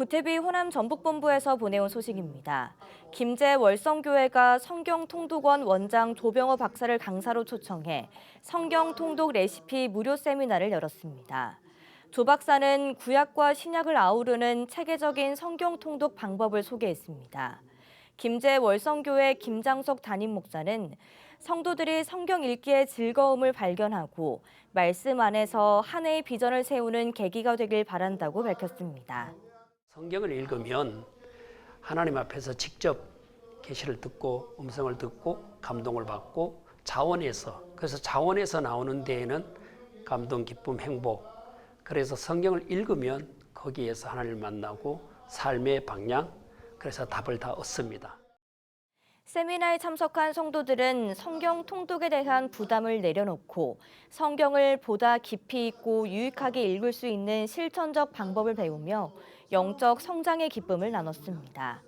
구태비 호남 전북본부에서 보내온 소식입니다. 김제 월성교회가 성경통독원 원장 조병호 박사를 강사로 초청해 성경통독 레시피 무료 세미나를 열었습니다. 조 박사는 구약과 신약을 아우르는 체계적인 성경통독 방법을 소개했습니다. 김제 월성교회 김장석 담임 목사는 성도들이 성경 읽기의 즐거움을 발견하고 말씀 안에서 한 해의 비전을 세우는 계기가 되길 바란다고 밝혔습니다. 성경을 읽으면 하나님 앞에서 직접 계시를 듣고 음성을 듣고 감동을 받고 자원에서 그래서 자원에서 나오는 데에는 감동, 기쁨, 행복. 그래서 성경을 읽으면 거기에서 하나님을 만나고 삶의 방향 그래서 답을 다 얻습니다. 세미나에 참석한 성도들은 성경 통독에 대한 부담을 내려놓고 성경을 보다 깊이 있고 유익하게 읽을 수 있는 실천적 방법을 배우며 영적 성장의 기쁨을 나눴습니다.